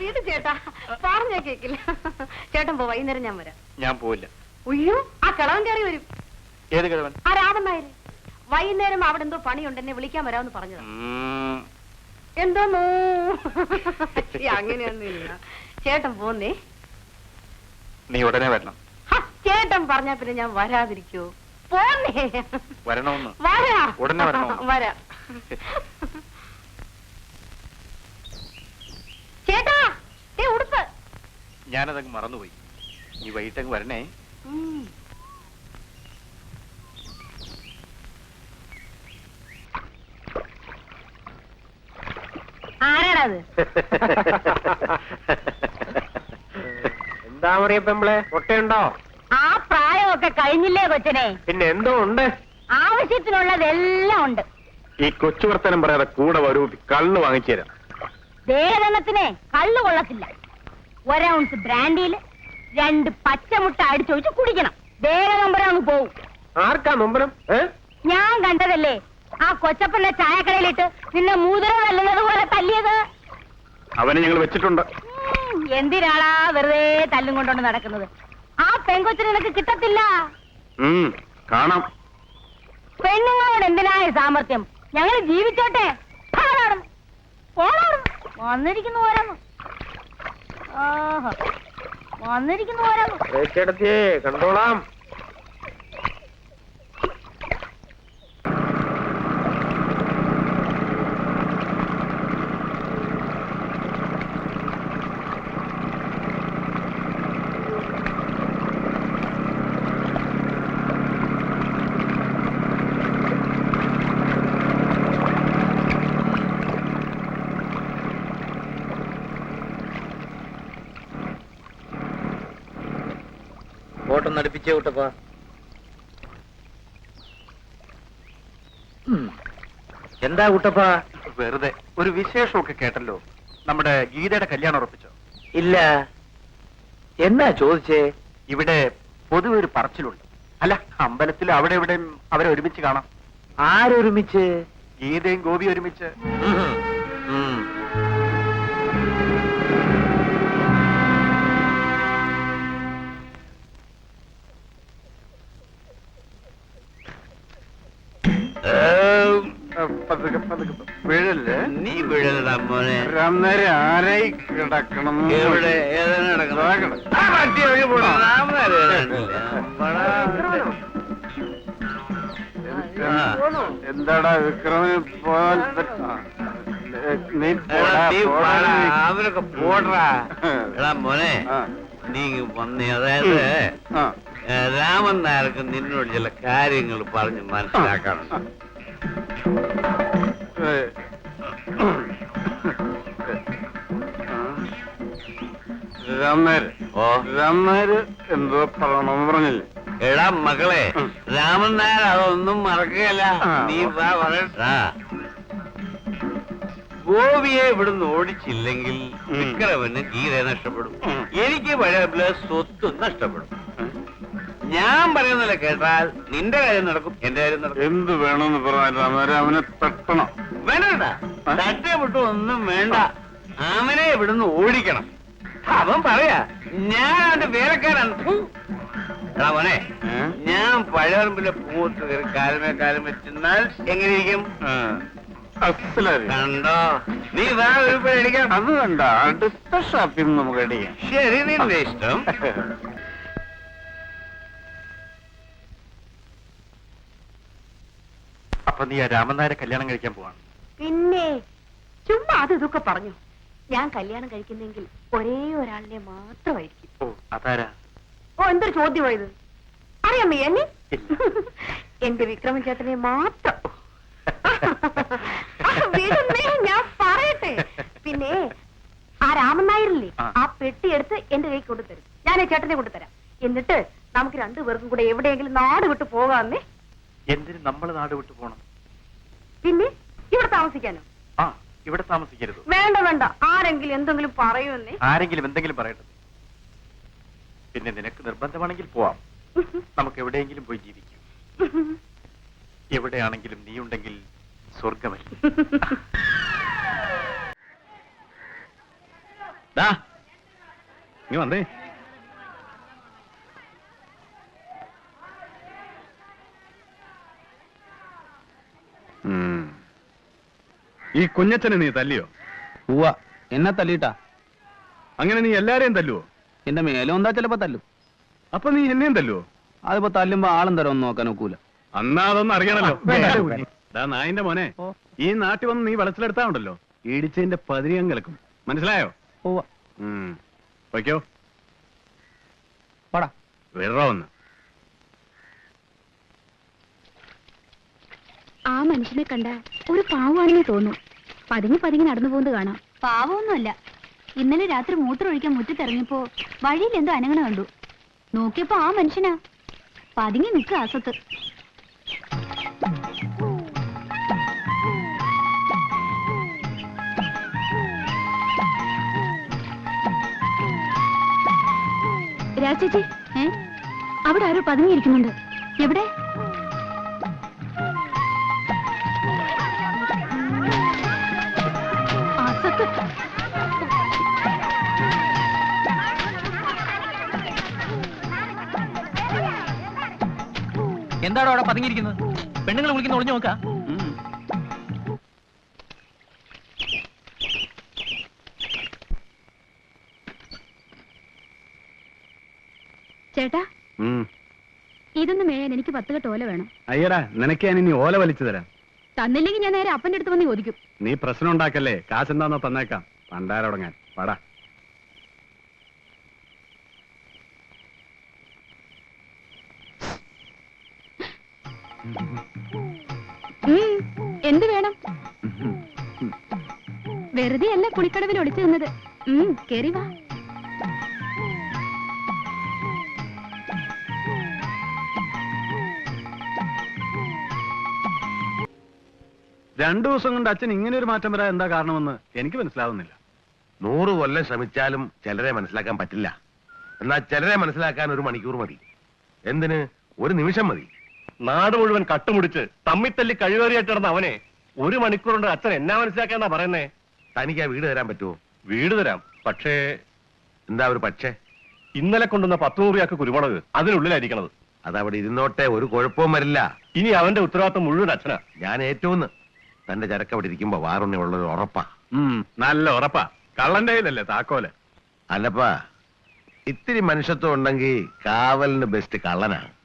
വീട് ചേട്ടാ. പറഞ്ഞാ കേക്കില്ല. ചേട്ടൻ പോ വൈകുന്നേരം ഞാൻ വരാം. ഞാൻ പോവില്ല. ഉയ്യോ ആ കിളവൻ കയറി വരും. ഏത് കിഴവൻ ആ രാമൻ നായര്. വൈകുന്നേരം അവിടെ എന്തോ പണിയുണ്ട് എന്നെ വിളിക്കാൻ വരാമെന്ന് പറഞ്ഞതാ. എന്തോ എന്തോന്നോ? ഛി, അങ്ങനെയൊന്നുമില്ല ചേട്ടൻ പോന്നേ. നീ ഉടനെ വരണം. ഹ, ചേട്ടൻ പറഞ്ഞാ പിന്നെ ഞാൻ വരാതിരിക്കോ. പോന്നേ. വരണമെന്ന് വരാ. ഉടനെ വരണോ? വരാ. ചേട്ടാ ഏ ഉടുപ്പ്. ഞാനതങ്ങ് മറന്നുപോയി. നീ വൈകിട്ടങ്ങ് വരണേ. എന്താ മറിയ പെമ്പിളെ? ഒട്ടയുണ്ടോ? ആ പ്രായമൊക്കെ കഴിഞ്ഞില്ലേ കൊച്ചനെ? പിന്നെ എന്തോ ഉണ്ട്? ആവശ്യത്തിനുള്ളതെല്ലാം ഉണ്ട്. ഈ കൊച്ചു വർത്തനം പറയാതെ കൂടെ വരൂ കള്ള് വാങ്ങിച്ചു തരാം ദേഹദണ്ണത്തിന് കള്ളു കൊള്ളത്തില്ല. ഒരൗൺസ് ബ്രാൻഡിയിൽ രണ്ട് പച്ചമുട്ട അടിച്ചൊഴിച്ച് കുടിക്കണം. ദേവനമ്പരം അങ്ങ് പോവും. ആർക്കാ നൊമ്പരം ഞാൻ കണ്ടതല്ലേ ആ കൊച്ചപ്പന്റെ ചായക്കടയിലിട്ട് നിന്നെ തല്ലുന്നത് പോലെ തല്ലിയത്? അവനെ ഞങ്ങൾ വെച്ചിട്ടുണ്ട്. എന്തിനാളാ വെറുതെ തല്ലും കൊണ്ടോണ്ട് നടക്കുന്നത്? ആ പെങ്കൊച്ചിന് നിനക്ക് കിട്ടത്തില്ല. കാണാം. പെണ്ണുങ്ങളോട് എന്തിനായ സാമർത്ഥ്യം ഞങ്ങൾ ജീവിച്ചോട്ടെ. ആരാടും? വന്നിരിക്കുന്നു പോരാമോ ആഹാ. വന്നിരിക്കുന്നു ചേട്ടത്തിയേ കണ്ടോളാം. ബോട്ടൊന്ന് അടുപ്പിച്ചേ വിട്ടപ്പാ എന്താ കുട്ടപ്പാ? വെറുതെ. ഒരു വിശേഷമൊക്കെ കേട്ടല്ലോ. നമ്മുടെ ഗീതയുടെ കല്യാണം ഉറപ്പിച്ചോ? ഇല്ല. എന്നാ ചോദിച്ചേ? ഇവിടെ പൊതുവെ ഒരു പറച്ചിലുണ്ട്. അല്ല അമ്പലത്തിൽ അവിടെ ഇവിടെയും അവരെ ഒരുമിച്ച് കാണാം. ആരൊരുമിച്ച്? ഗീതയും ഗോപി ഒരുമിച്ച്. അന്നേരം ആരായി കിടക്കണം? എവിടെ? ഏതാണ് കിടക്കണം. എന്താടാ വിക്രമേ പോയാൽ പറ്റ- നീ. അവരൊക്കെ പോടാ. എടാ മോനെ ആ, വന്നേ. അതായത് രാമൻ നായർക്ക് നിന്നോട് ചില കാര്യങ്ങൾ പറഞ്ഞ് മനസ്സിലാക്കാനുണ്ട്. രാമനാര് ഓ. എന്തോ പറയണമെന്ന് പറഞ്ഞില്ലേ? എടാ മക്കളെ രാമൻ നായർ അതൊന്നും മറക്കുകയല്ല. നീ വാ പറയട്ടാ ഗോപിയെ ഇവിടുന്ന് ഓടിച്ചില്ലെങ്കിൽ. വിക്രമന് ഗീത നഷ്ടപ്പെടും. എനിക്ക് പഴയ സ്വത്ത് നഷ്ടപ്പെടും. ഞാൻ പറയുന്നില്ല കേട്ടാൽ നിന്റെ കാര്യം നടക്കും എന്റെ കാര്യം നടക്കും. എന്ത് വേണമെന്ന് പറഞ്ഞാൽ അവനെ തട്ടണം. വേണ്ട? തട്ടേ വിട്ടു ഒന്നും വേണ്ട. അവനെ ഇവിടുന്ന് ഓടിക്കണം. അവൻ പറയാ ഞാൻ അവന്റെ വേലക്കാരാണ്. എടാ മോനെ ഞാൻ പഴയറമ്പിലെ പൂത്ത് കയറി കാലമേ കാലം വെച്ചെന്നാൽ എങ്ങനെയിരിക്കും. കണ്ടോ? നീ വേറെ ഒരു പേടിക്കാം അത് കണ്ട അടുത്ത ഷാപ്പിൽ നിന്ന് നമുക്ക് അടിക്കാം. ശരി നിന്റെ ഇഷ്ടം? അപ്പൊ നീ ആ രാമനായരെ കല്യാണം കഴിക്കാൻ പോവാണ്. പിന്നെ ചുമ്മാ അത് ഇതൊക്കെ പറഞ്ഞു. ഞാൻ കല്യാണം കഴിക്കുന്നെങ്കിൽ ഒരേ ഒരാളിനെ മാത്രമായിരിക്കും. ഓ അതാരാ? ഓ എന്തൊരു ചോദ്യമായത് അറിയാമോ എന്നെ. എന്റെ വിക്രമൻ ചേട്ടനെ മാത്രം ഞാൻ പറയട്ടെ. പിന്നെ ആ രാമൻ നായരില്ലേ? ആ. ആ പെട്ടി എടുത്ത് എന്റെ കൈ കൊണ്ടുതരും ഞാൻ ആ ചേട്ടനെ കൊണ്ടുതരാം എന്നിട്ട് നമുക്ക് രണ്ടുപേർക്കും കൂടെ എവിടെയെങ്കിലും നാട് വിട്ടു പോകാമെന്നേ. എന്തിന് നമ്മൾ നാട് വിട്ടു പോണം? പിന്നെ ഇവിടെ താമസിക്കാനോ? ആ. ഇവിടെ താമസിക്കരുത്. വേണ്ട വേണ്ട. ആരെങ്കിലും എന്തെങ്കിലും പറയുമെന്നേ ആരെങ്കിലും എന്തെങ്കിലും പറയട്ടെ. പിന്നെ നിനക്ക് നിർബന്ധമാണെങ്കിൽ പോവാം. നമുക്ക് എവിടെയെങ്കിലും പോയി ജീവിക്കും. എവിടെയാണെങ്കിലും നീ ഉണ്ടെങ്കിൽ സ്വർഗമല്ല. നീ വന്നേ. ഈ കുഞ്ഞച്ചനെ നീ തല്ലിയോ? ഉവ്വ. എന്നെ തല്ലിട്ടാ അങ്ങനെ നീ എല്ലാരെയും തല്ലുവോ? എന്റെ മേലും എന്താ ചിലപ്പോ തല്ലും. അപ്പൊ നീ എന്നെയും തല്ലുവോ? അതിപ്പോ തല്ലുമ്പോ ആളും തരം ഒന്നും നോക്കാൻ ഒക്കൂല. അന്നാ അതൊന്നും അറിയണല്ലോ. ഡാ നായിന്റെ മോനെ. ഈ നാട്ടിൽ വന്ന് നീ വെളച്ചിലെടുത്താ ഉണ്ടല്ലോ. ഇടിച്ചതിന്റെ പതിരിയം കിളക്കും മനസ്സിലായോ? ഉവ്വ. വയ്ക്കോ പടാ. വിടറോ ഒന്ന്. ആ മനുഷ്യനെ കണ്ട ഒരു പാവമാണെന്ന് തോന്നും. പതിങ്ങി പതിങ്ങി നടന്നു പോകുന്നത് കാണാം. പാവമൊന്നുമല്ല. ഇന്നലെ രാത്രി മൂത്രമൊഴിക്കാൻ മുറ്റത്തിറങ്ങിയപ്പോ വഴിയിൽ എന്തോ അനങ്ങണ കണ്ടു. നോക്കിയപ്പോ ആ മനുഷ്യനാ. പതിങ്ങി നിൽക്കുക അസത്ത് രാജേച്ചി ഏ? അവിടെ ആരോ പതുങ്ങിയിരിക്കുന്നുണ്ട്. എവിടെ? എന്താണോ അവിടെ പതുങ്ങിയിരിക്കുന്നത്? പെണ്ണുങ്ങൾ വിളിക്കുന്ന ഒളിഞ്ഞു നോക്കാം. ചേട്ടാ ഇതൊന്നും ഇതൊന്ന് മേയാൻ എനിക്ക് പത്ത് കെട്ട് ഓല വേണം. അയ്യടാ നിനക്ക് ഞാൻ ഇനി ഓല വലിച്ചു തരാം. തന്നില്ലെങ്കിൽ ഞാൻ നേരെ അപ്പന്റെ അടുത്ത് വന്ന് ചോദിക്കും. നീ പ്രശ്നം ഉണ്ടാക്കല്ലേ? കാശ് എന്താന്നോ തന്നേക്കാം. പണ്ടാരടങ്ങാൻ. പാടാ എന്ത് വേണം? വെറുതെ അല്ല കുളിക്കടവിൽ ഒളിച്ചു നിന്നത്. ഉം കേറി വാ. രണ്ടു ദിവസം കൊണ്ട് അച്ഛൻ ഇങ്ങനെ ഒരു മാറ്റം വരാൻ എന്താ കാരണമെന്ന് എനിക്ക് മനസ്സിലാവുന്നില്ല. നൂറ് കൊല്ലം ശ്രമിച്ചാലും ചിലരെ മനസ്സിലാക്കാൻ പറ്റില്ല. എന്നാ ചിലരെ മനസ്സിലാക്കാൻ ഒരു മണിക്കൂർ മതി. എന്തിന്? ഒരു നിമിഷം മതി. നാട് മുഴുവൻ കട്ടുമുടിച്ച് തമ്മിത്തല്ലി കഴിവേറിയായിട്ട് നടന്ന അവനെ ഒരു മണിക്കൂറുണ്ട് അച്ഛൻ എന്നാ മനസ്സിലാക്കാന്നാ പറയുന്നേ? തനിക്ക് ആ വീട് തരാൻ പറ്റുമോ വീട് തരാം. പക്ഷേ എന്താ ഒരു പക്ഷേ? ഇന്നലെ കൊണ്ടുവന്ന പത്ത് നൂറിയാക്ക് കുരുമുളക് അതിനുള്ളിലായിരിക്കണത് അതവിടെ ഇരുന്നോട്ടെ ഒരു കുഴപ്പവും വരില്ല. ഇനി അവന്റെ ഉത്തരവാദിത്വം മുഴുവൻ അച്ഛനാ. ഞാൻ ഏറ്റവും തന്റെ ചരക്ക് അവിടെ ഇരിക്കുമ്പോ വാറുണ്ണിയുള്ളൊരു ഉറപ്പാ. ഉം, നല്ല ഉറപ്പാ. കള്ളന്റെ കയ്യിലല്ലേ താക്കോൽ? അല്ലപ്പാ ഇത്തിരി മനുഷ്യത്വം ഉണ്ടെങ്കിൽ കാവലിന് ബെസ്റ്റ് കള്ളനാണ്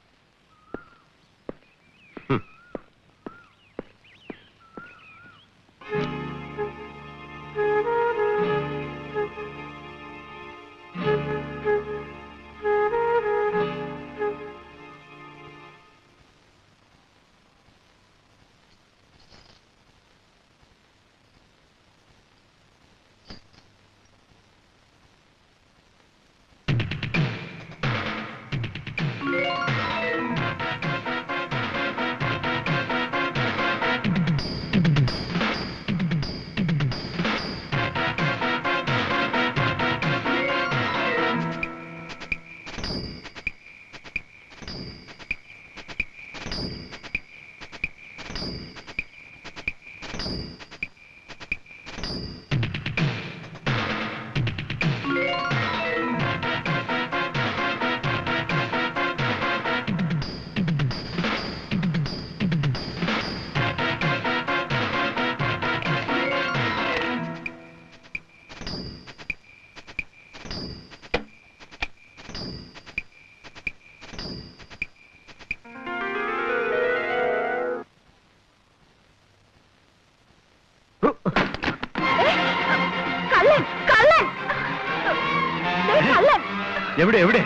എവിടെ എവിടെ?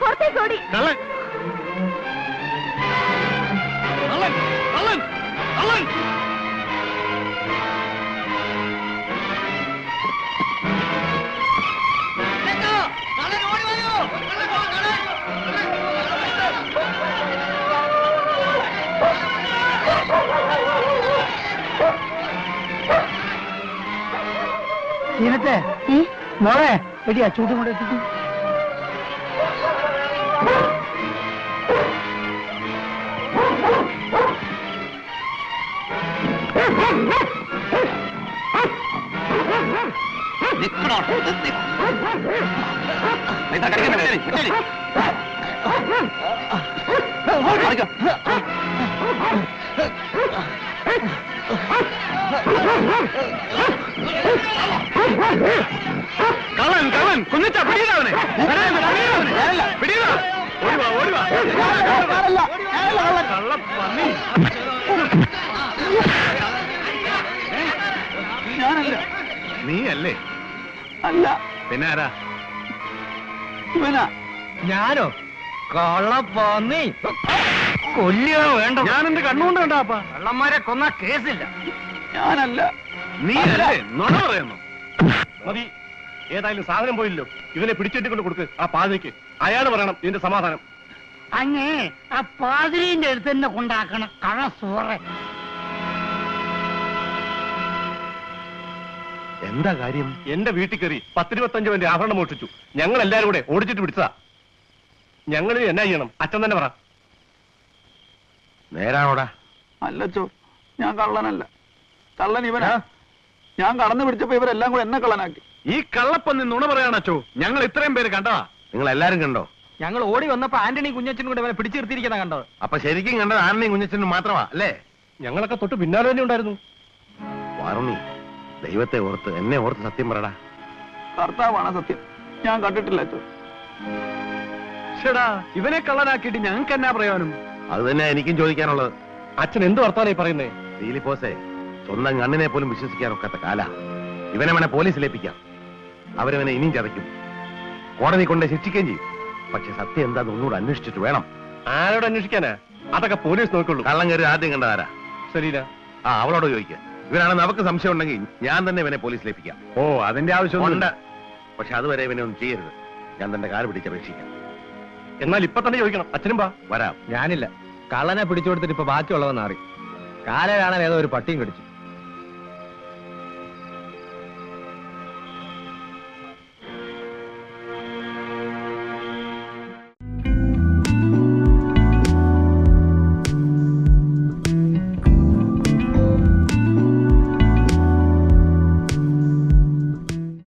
പുറത്തേക്ക് ഓടി. കള്ളൻ. കള്ളൻ കള്ളൻ കള്ളൻ. ഇനത്തെ ഏ? മോളെ എടിയാ ചൂട്ടും കൂടെ എത്തിക്കും കള്ളൻ കള്ളൻ. കുന്നിച്ച പിടിയിലവനെ പിടിയില ഓടിവാ ഓടിവാ. കള്ളപ്പന്നി ഞാനല്ല. നീ അല്ലേ. അല്ല പിന്നെ ആരാ? ഇവനാ. ഞാനോ? കള്ളപ്പന്നി കൊല്ലിയോ വേണ്ട? ഞാൻ എന്റെ കണ്ണുകൊണ്ട് കണ്ടാപ്പാ കള്ളന്മാരെ കൊന്ന കേസില്ല. ഞാനല്ല. നീ അല്ലേ. നുണ പറയുന്നു. മതി. ഏതായാലും സാധനം പോയില്ലോ ഇവനെ പിടിച്ചെട്ടിക്കൊണ്ട് കൊടുക്ക്. ആ പാതിരിക്ക്. അയാൾ പറയണം ഇതിന്റെ സമാധാനം. അങ്ങേ ആ പാതിരിന്റെ അടുത്ത് തന്നെ കൊണ്ടാക്കണം കഴ സൂറ എന്താ കാര്യം? എന്റെ വീട്ടിൽ കയറി പത്തിരുപത്തഞ്ച് മിനിറ്റ് ആഭരണം മോഷിച്ചു ഞങ്ങൾ എല്ലാരും കൂടെ ഓടിച്ചിട്ട് പിടിച്ചതാ. ഞങ്ങൾ എന്നാ ചെയ്യണം? അച്ഛൻ തന്നെ പറ. നേരാണോടാ അല്ലച്ചോ ഞാൻ കള്ളനല്ല. കള്ളൻ ഇവനാ. ഞാൻ കടന്നു പിടിച്ചപ്പോ ഇവരെല്ലാം കൂടെ എന്നെ കള്ളനാക്കി. ഈ കള്ളപ്പം കള്ളപ്പന്നി ഉണ പറയാണച്ചോ ഞങ്ങൾ ഇത്രയും പേര് കണ്ടതാ. നിങ്ങൾ എല്ലാരും കണ്ടോ? ഞങ്ങൾ ഓടി വന്നപ്പോ ആന്റണി കുഞ്ഞച്ചനും കൂടെ ഇവനെ പിടിച്ചു നിർത്തിയിരിക്കുന്ന കണ്ടത്. അപ്പൊ ശരിക്കും കണ്ടത് ആന്റണി കുഞ്ഞച്ചനും മാത്രമാ അല്ലേ? ഞങ്ങളൊക്കെ തൊട്ട് പിന്നാലെ തന്നെ ഉണ്ടായിരുന്നു. വാറുണി ദൈവത്തെ ഓർത്ത് എന്നെ ഓർത്ത് സത്യം പറടാ. കർത്താവാണ് സത്യം. ഞാൻ കണ്ടിട്ടില്ല ചേടാ ഇവനെ കള്ളനാക്കിയിട്ട് ഞങ്ങൾക്ക് എന്നാ പ്രയോജനം? അത് തന്നെ എനിക്കും ചോദിക്കാനുള്ളത്. അച്ഛൻ എന്ത് വർത്താനായി പറയുന്നേ? ദീലിപ്പോസെ സ്വന്തം കണ്ണിനെ പോലും വിശ്വസിക്കാൻ ഒക്കാത്ത കാല. ഇവനെ വേണേ പോലീസിലേപ്പിക്കാം. അവരവനെ ഇനിയും ചതയ്ക്കും. കോടതി കൊണ്ട് ശിക്ഷിക്കുകയും ചെയ്യും. പക്ഷെ സത്യം എന്താന്ന് ഒന്നുകൂടെ അന്വേഷിച്ചിട്ട് വേണം. ആരോട് അന്വേഷിക്കാനാ? അതൊക്കെ പോലീസ് നോക്കുള്ളൂ. കള്ളം കയറി ആദ്യം കണ്ടതാരാ? ശരീര ആ അവളോട് ചോദിക്കുക ഇവരാണെന്ന് അവർക്ക് സംശയം ഉണ്ടെങ്കിൽ ഞാൻ തന്നെ ഇവനെ പോലീസ് പോലീസിലേപ്പിക്കാം ഓ അതിന്റെ ആവശ്യമൊന്നുമില്ല ഉണ്ട് പക്ഷെ അതുവരെ ഇവനെ ഒന്നും ചെയ്യരുത്. ഞാൻ തന്റെ കാൽ പിടിച്ചപേക്ഷിക്കാം എന്നാൽ ഇപ്പൊ തന്നെ ചോദിക്കണം. അച്ഛനും വാ. വരാം. ഞാനില്ല. കള്ളനെ പിടിച്ചു കൊടുത്തിട്ട് ഇപ്പൊ ബാക്കിയുള്ളവൻ മാറി കാലരാണൻ ഏതോ ഒരു പട്ടിയും കടിച്ചു.